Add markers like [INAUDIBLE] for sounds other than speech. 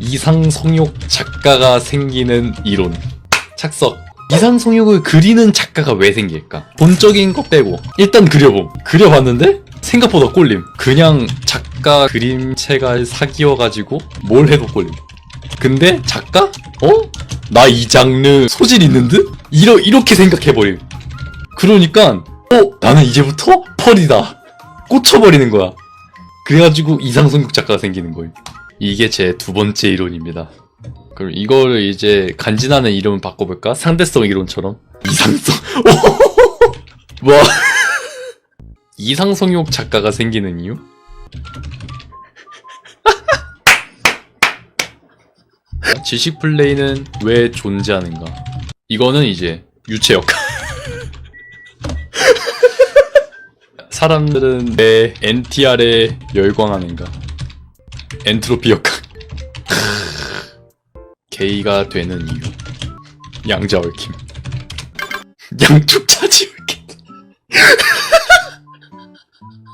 이상성욕 작가가 생기는 이론. 착석. 이상성욕을 그리는 작가가 왜 생길까? 본적인 거 빼고. 일단 그려봄. 그려봤는데? 생각보다 꼴림. 그냥 작가 그림체가 사기여가지고 뭘 해도 꼴림. 근데 작가? 어? 나 이 장르 소질 있는 듯? 이러, 이렇게 생각해버림. 그러니까 어? 나는 이제부터 펄이다. 꽂혀버리는 거야. 그래가지고 이상성욕 작가가 생기는 거예요 이게 제 두 번째 이론입니다 그럼 이거를 이제 간지나는 이름을 바꿔볼까? 상대성 이론처럼 이상성 [LAUGHS] 뭐 이상성욕 작가가 생기는 이유? [LAUGHS] 지식 플레이는 왜 존재하는가? 이거는 이제 유체 역할. [LAUGHS] 사람들은 왜 NTR에 열광하는가? 엔트로피 역학. [LAUGHS] 게이가 되는 이유. 양자 얽힘. 양축